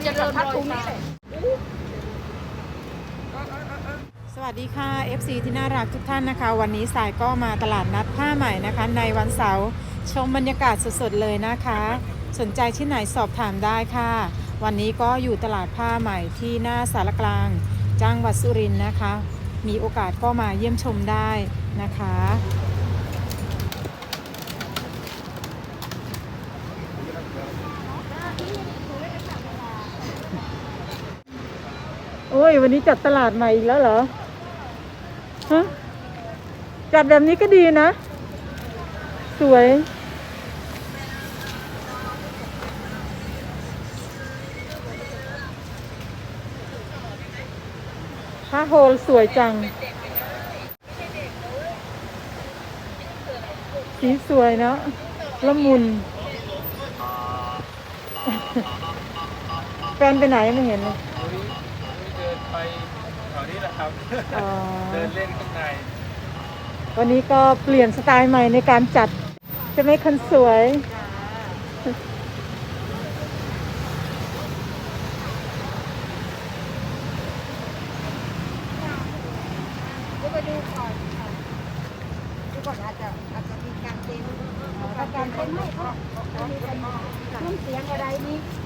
เดียวกับพัดถุงนี่แหละสวัสดีค่ะ FC ที่น่ารักทุกท่านนะคะ วันนี้สายก็มาตลาดนัดผ้าใหม่นะคะ ในวันเสาร์ชมบรรยากาศสดๆเลยนะคะ สนใจที่ไหนสอบถามได้ค่ะ วันนี้ก็อยู่ตลาดผ้าใหม่ที่หน้าสารกลางจังหวัดสุรินทร์นะคะ มีโอกาสก็มาเยี่ยมชมได้นะคะ ยวันนี้จัดตลาดใหม่อีกแล้วเหรอฮะจัดแบบนี้ก็ดีนะ สวย ผ้าโฮลสวยจัง สีสวยเนาะละมุน แฟนไปไหนไม่เห็นเลย วันนี้วันนี้เดิน ไปแถวนี้แหละครับ อ๋อ เดินเล่นข้างใน วันนี้ก็เปลี่ยนสไตล์ใหม่ในการจัดใช่ไหมคนสวย ก็ไปดูก่อนค่ะดูก่อนอาจจะอาจจะมีการเต้นการการเต้นให้เขามีกันน้ำเสียงอะไรนี่ไ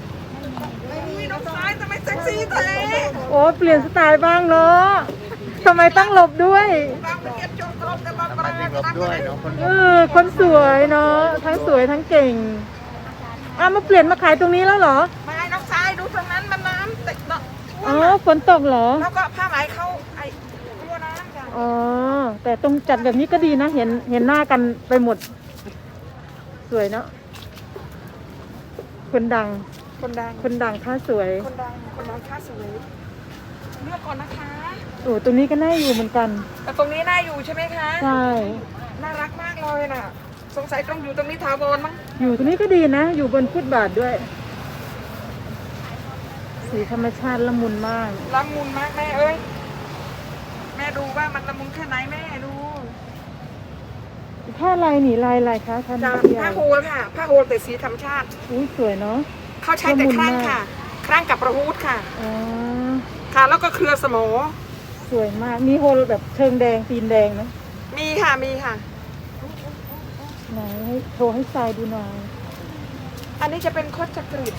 ม่มีน้องซ้ายทำไมเซ็กซี่แต่โอ้เปลี่ยนสไตล์บ้างเนาะทำไมต้องหลบด้วย บางเรียนจบตรงแต่บางทำไมถึงลบด้วยเนาะคนเออ คนสวยเนาะทั้งสวยทั้งเก่งอ้าวมาเปลี่ยนมาขายตรงนี้แล้วเหรอไม่น้องซ้ายดูตรงนั้นมันน้ำติดเนาะอ๋อฝนตกเหรอแล้วก็ผ้าไหมเขาไอ้ตัวน้ำจ้ะอ๋อแต่ตรงจัดแบบนี้ก็ดีนะ เห็นเห็นหน้ากันไปหมด สวยเนาะคนดัง คนดัง คนดังท่าสวย คนดัง คนดังค่าสวยเลือกก่อนนะคะ โอ้ตรงนี้ก็น่าอยู่เหมือนกัน แต่ตรงนี้น่าอยู่ใช่ไหมคะ ใช่ น่ารักมากเลยน่ะ สงสัยต้องอยู่ตรงนี้ถาวรมั้ง อยู่ตรงนี้ก็ดีนะ อยู่บนฟุตบาทด้วย สีธรรมชาติละมุนมาก ละมุนมากแม่เอ้ย แม่ดูว่ามันละมุนแค่ไหนแม่ดูผ้าลายหนีลายอะไรคะท่านจากผู้ใหญ่ผ้าโฮลค่ะ ผ้าโฮลแต่สีธรรมชาติ อุ้ยสวยเนาะ เขาใช้แต่ละมุนครั่งมากค่ะ ครั่งกับประหูดค่ะ อ๋อ ค่ะ แล้วก็เครือสมอ สวยมาก มีโฮลแบบเชิงแดงตีนแดงนะมีค่ะมีค่ะ ไหนให้โชว์ให้ทรายดูหน่อย อันนี้จะเป็นโคตรจักริด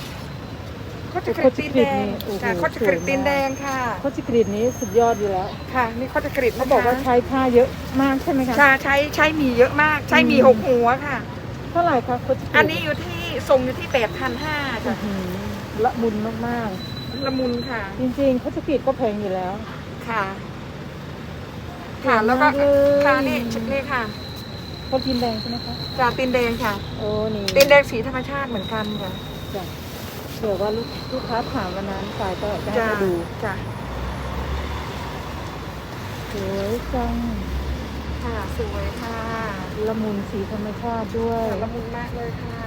โคตรจักริดตีนแดงโอ้โหค่ะโคตรจักริดสวยมากตีนแดงค่ะ โคจิกรีดนี้สุดยอดอยู่แล้ว ค่ะนี่โคตรจักริดเขาบอกว่าใช้ผ้าเยอะมากใช่ไหมคะจะใช้ใช้มีเยอะมาก ใช้มีอืม หกหัวค่ะ เท่าไหร่คะโคจิกรีดอันนี้อยู่ที่ ส่งอยู่ที่แปดพันห้าอื้จ้ะอหือละมุนมากละมุนค่ะ ๆ จริงๆโคจิกรีดก็แพงอยู่แล้ว ค่ะ ค่ะแล้วก็สวยมากเลย ค่ะนี่นี่ค่ะโคตีนแดงใช่ไหมคะ จากตีนแดงค่ะโอ้นี่ตีนแดงสีธรรมชาติเหมือนกันค่ะจ้ะเผื่อว่าลูกลูกค้าถามวันนั้นสายก็จะให้จ้าไปดูจ้ะสวยจังค่ะสวยค่ะละมุนสีธรรมชาติด้วย ละมุนมากเลยค่ะ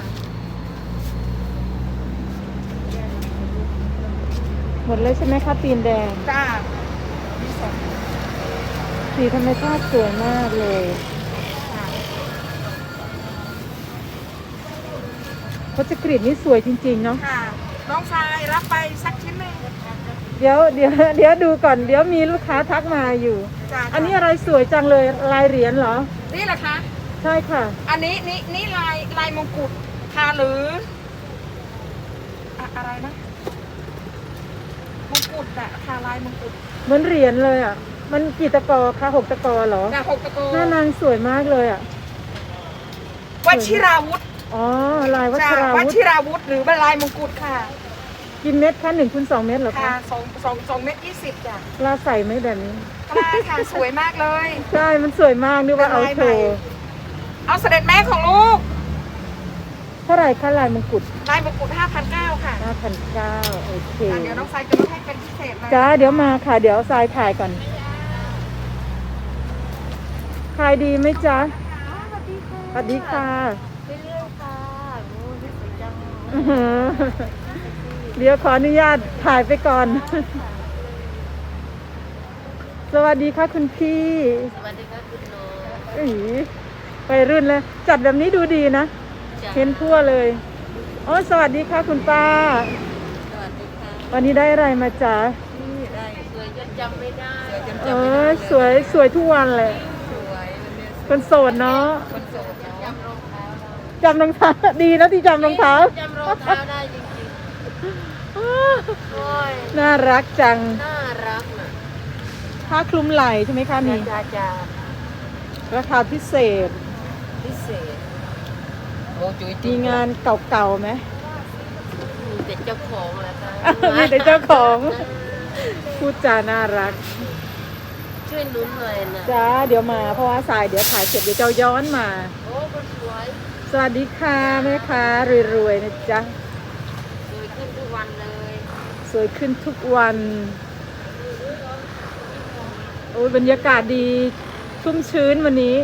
หมดเลยใช่ไหมคะตีนแดง จ้ามีสองสีธรรมชาติสวยมากเลยค่ะโคจิกรีดนี่สวยจริง ๆ เนาะ ค่ะ น้องชายรับไปสักชิ้นหนึ่งเดี๋ยวเดี๋ยวเดี๋ยวดูก่อน เดี๋ยวมีลูกค้าทักมาอยู่ จ้าอันนี้อะไรสวยจังเลยลายเหรียญเหรอ นี่แหละคะ ใช่ค่ะ อันนี้นี่นี่ลายลายมงกุฎค่ะหรืออะอะไรนะมง กุฎอะค่ะลายมงกุฎเหมือนเหรียญเลยอะ มันกี่ตะกอคะหกตะกอเหรอจากหกตะโกหน้านางสวยมากเลยอะวชิราวุธอ๋อ ลายวัจ้าชราวัวุธชิราวุธหรือว่าลายมงกุฎค่ะ กินเม็ดคะหนึ่งคูณสองเม็ดเหรอค่ะคะสองสองสองเม็ดยี่สิบจ้ะปลาใส่ไหมแบบนี้ กล้าค่ะ สวยมากเลย ใช่ มันสวยมากนึกว่าเอาโชว์ เอาเสด็จแม่ของลูกเท่าไห ร่คะลายมงกุฎลายมงกุฎห้าพันเก้าค่ะห้าพันเก้าโอเคอะเดี๋ยวน้องสายจะลดให้เป็นพิเศษเลยจ้าเดี๋ยวมาค่ะ เดี๋ยวทรายถ่ายก่อนขายดีไหมจ๊ะสวัสดีค่ะเรื่อยๆค่ะโอ้ยสวยจังอื้อหือเดี๋ยวขออนุญาตถ่ายไปก่อน สวัสดีค่ะคุณพี่สวัสดีค่ะคุณโน อีไปรุ่นเลยจัดแบบนี้ดูดีนะ จ้ะเห็นทั่วเลยอ๋อสวัสดีค่ะคุณป้า สวัสดีค่ะวันนี้ได้อะไรมาจ๊ะได้สวยจนจำไม่ได้สวยจนเอจำไม่อได้สวยสวยทุกวันเลยสวยมันเนี่ยคนโสดเนาะคนโสดจำรองเท้าจำรองเท้า ดีนะที่จำรองเท้าจำรองเท้าได้จริงๆโอ้ยน่ารักจังน่ารักน่ะผ้าคลุมไหล่ใช่ไหมคะนี่จ้าจ้าราคาพิเศษพิเศษ โอ้จุ๋ยมีงานเก่าๆไหมมีแต่เจ้าของแหละค่ะมีแต่เจ้าของพูดจาน่ารัก ช่วยหนุนหน่อยนะจ้าเดี๋ยวมาเพราะว่าสายเดี๋ยวถ่ายเสร็จเดี๋ยวจะย้อนมา โอ้คนสวยสวัสดีค่ะแม่ค้ารวยๆนะจ๊ะสวยขึ้นทุกวันเลย สวยขึ้นทุกวันโอ้ยบรรยากาศดีชุ่มชื้นวันนี้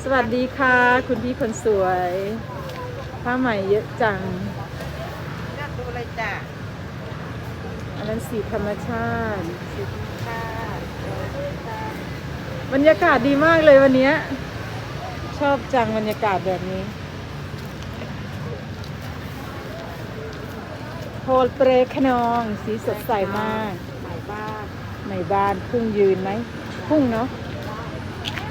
ส วัสดีค่ะ คุณพี่คนสวย ผ้าใหม่เยอะจังน่าดูเลยจ้าอันนั้นสีธรรมชาติสีค่ะบรรยากาศดีมากเลยวันเนี้ยชอบจังบรรยากาศแบบนี้โพลเปรขนอง สีสดใสมากใหม่บ้านในบ้าน พุ่งยืนไหม พุ่งเนาะโ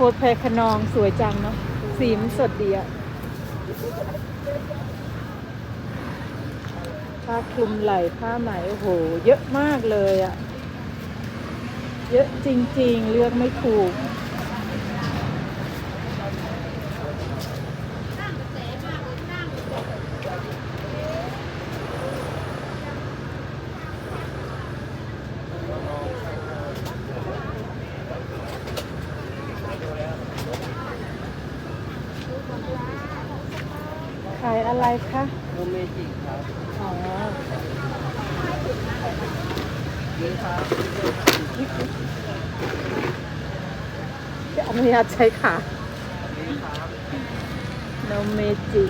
พดเปรขนองสวยจังเนาะสีมันสดดีอะผ้าคลุมไหล่ผ้าไหมโอ้โห เยอะมากเลยอะเยอะจริงๆ เลือกไม่ถูก ขายอะไรคะ โมเมจิครับ อ๋อ นี่ ครับจะอนุญาตใช้ขานี่ครับโนเมจิ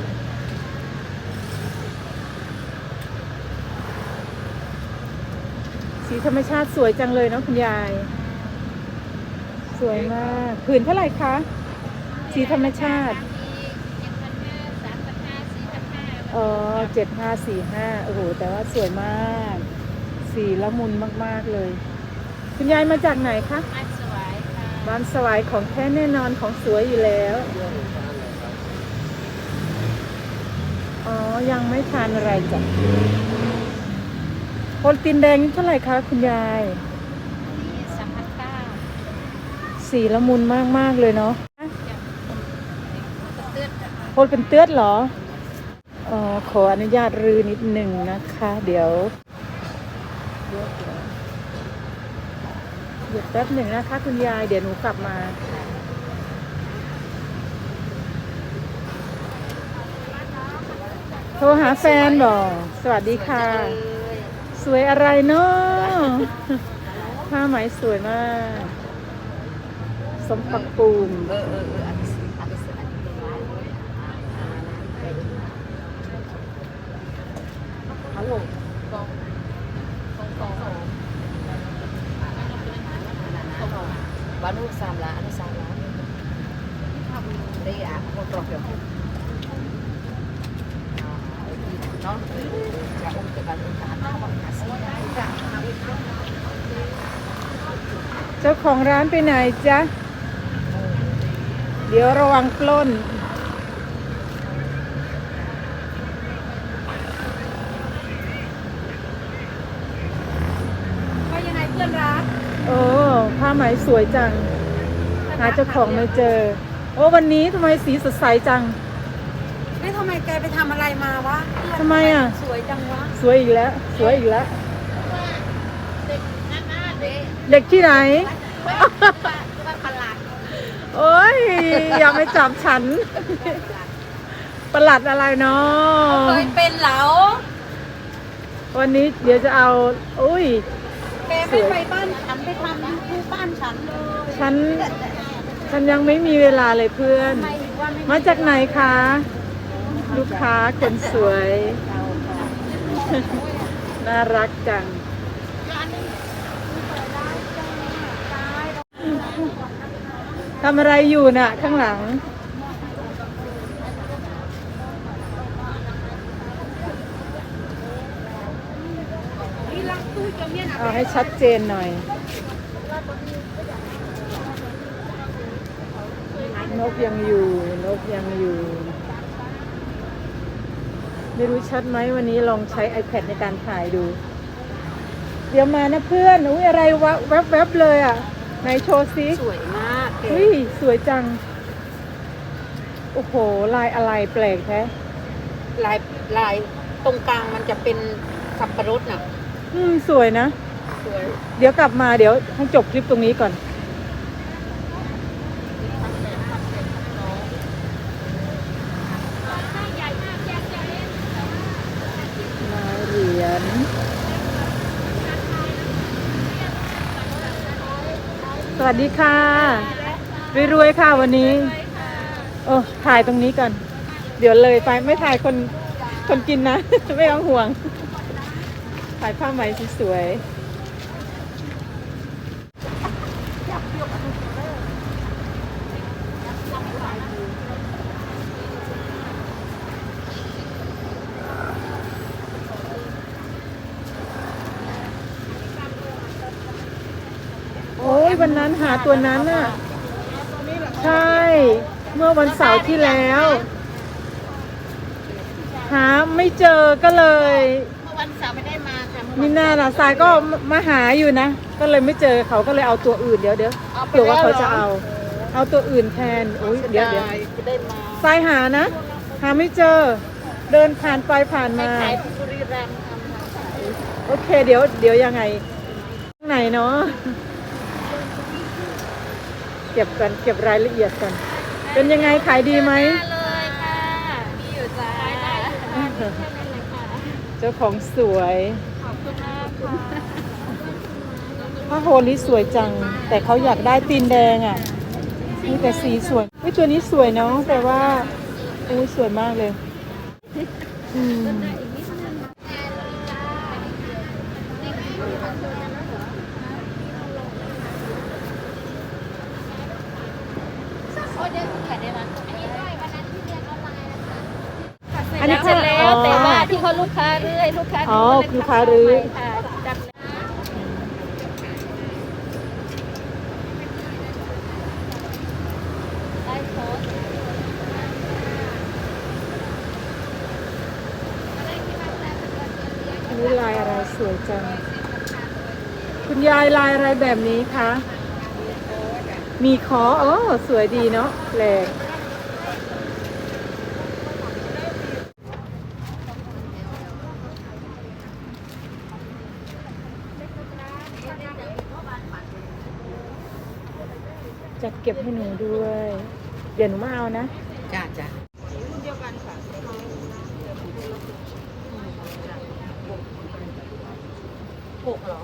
สีธรรมชาติสวยจังเลยเนาะคุณยาย สวยมากผืนเท่าไหร่คะ สีธรรมชาติอ๋อเจ็ดห้าสี่ห้าโอ้โห แต่ว่าสวยมาก สีละมุนมาก ๆ เลย คุณยายมาจากไหนคะไม่สวยค่ะบ้านสวายของแท้แน่นอนของสวยอยู่แล้ว อ๋อ ยังไม่ทานอะไรจ้ะโพลตินแดงนี่เท่าไหร่คะคุณยายนี่สามพันเก้าสีละมุนมากๆเลยเนาะเตือนโพลเป็นเตือดเหรออ๋อขออนุญาตรื้อนิดหนึ่งนะคะ เดี๋ยว เดี๋ยวเดี๋ยวแป๊บหนึ่งนะคะ คุณยายเดี๋ยวหนูกลับมา โทรหาแฟนบอกสวัสดีค่ะ สวยอะไรเนาะผ้าไหมสวยมาก สมปักปูมเออเออเอออันนี้อันนี้อันนี้ฮัลโหลกองกองกองบ้านนู้นสามล้านอันนี้สามล้านได้อะคนตรอกเดียวเนาะจะอุ้มจะบ้านนู้นขาเขาบอกขาสีจ้ะ เจ้า ของร้านไปไหนจ๊ะ เดี๋ยวระวังปล้น ว่ายังไงเพื่อนรักโอ้ผ้าไหมสวยจัง หาเจ้าของไม่เจอ โอ้วันนี้ทำไมสีสดใสจัง นี่ทำไมแกไปทำอะไรมาวะทำไมอะสวยจังวะสวยอีกแล้ว สวยอีกแล้ว เด็กหน้าหน้าเด็กเด็กที่ไหนว่าประหลาด โอ้ยอย่าไปจับฉัน ประหลัดอะไรเนาะเคยเป็นเหลาวันนี้เดี๋ยวจะเอา อุ้ย แกไม่ไปบ้านฉันไปทำที่บ้านฉันเลยฉัน ฉันยังไม่มีเวลาเลยเพื่อนไม่ว่าไม่มาจากไหนคะ ลูกค้าคนสวย น่ารักจัง ทำอะไรอยู่น่ะ ข้างหลัง เอาให้ชัดเจนหน่อยนกยังอยู่ นกยังอยู่ ไม่รู้ชัดไหมวันนี้ลองใช้ iPad ในการถ่ายดู เดี๋ยวมานะเพื่อน อุ้ยอะไรวะแวบๆเลยอะ ไหนโชว์ซิ สวยมาก เฮ้ย สวยจัง โอ้โห ลายอะไรแปลกแท้ลายลายตรงกลางมันจะเป็นสับปะรดน่ะ อืม สวยนะ สวยเดี๋ยวกลับมาเดี๋ยวให้จบคลิปตรงนี้ก่อนมาเหรียญสวัสดีค่ะ รวยๆค่ะวันนี้โอ้ถ่ายตรงนี้ก่อน เดี๋ยวเลยไปไม่ถ่ายคนคนกินนะ ไม่ต้องห่วง ถ่ายผ้าไหมสวยๆโอ้ยวันนั้นหาตัวนั้นน่ะ ใช่ เมื่อวันเสาร์ที่แล้ว หาไม่เจอก็เลย เมื่อวันเสาร์ไม่ได้มาค่ะมิน่าล่ะสายก็มาหาอยู่นะ ก็เลยไม่เจอเขาก็เลยเอาตัวอื่นเดี๋ยวเดี๋ยวเผื่อว่าเขาจะเอา เอาตัวอื่นแทนโอ้ยเดี๋ยวเดี๋ยวจะได้มาสายหานะ หาไม่เจอ เดินผ่านไปผ่านไปมาขายที่บุรีรัมย์ทำค่ะโอเคเดี๋ยวเดี๋ยวยังไงข้างไหนเนาะเก็บกันเก็บรายละเอียดกัน เป็นยังไงขายดีไหมเลยค่ะมีอยู่จ้าได้เจ้าของสวย ขอบคุณมากค่ะผ้าโฮลิสวยจัง แต่เขาอยากได้ตีนแดงอะนี่แต่สีสวยอุ้ยตัวนี้สวยเนาะแต่ว่าอุ้ยสวยมากเลยอืม อันนี้เสร็จแล้วแต่ว่าที่เขาลูกค้าเรื่อยลูกค้าอ๋อลูกค้ารื้อค่ะจัดได้โพสต์อันนี้ลายอะไรสวยจัง คุณยายลายอะไรแบบนี้คะ มีขออ๋อสวยดีเนาะแปลก เก็บให้หนูด้วย เดี๋ยวหนูมาเอานะ จ้าจ้าหกเหรอ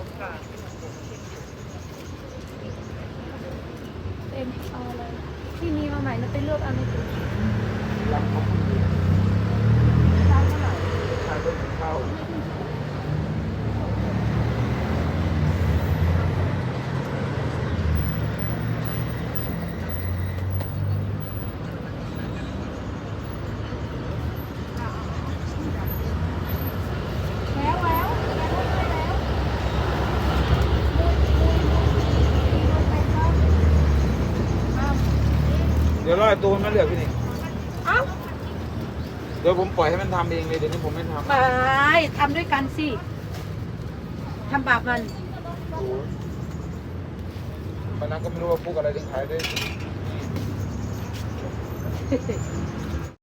เต็มเอาอะไรที่มีมาใหม่แล้วไปเลือกเอาในตู้รับเขาคนเดียวถ่ายรถเข้า ไอ้ตัวมันมาเลือกพี่นี่เอ้าเดี๋ยวผมปล่อยให้มันทำเองเลยเดี๋ยวนี้ผมไม่ทำไปทำด้วยกันสิทำบาปมันโอ้โหวันนั้นก็ไม่รู้ว่าพูกอะไรถึงขายได้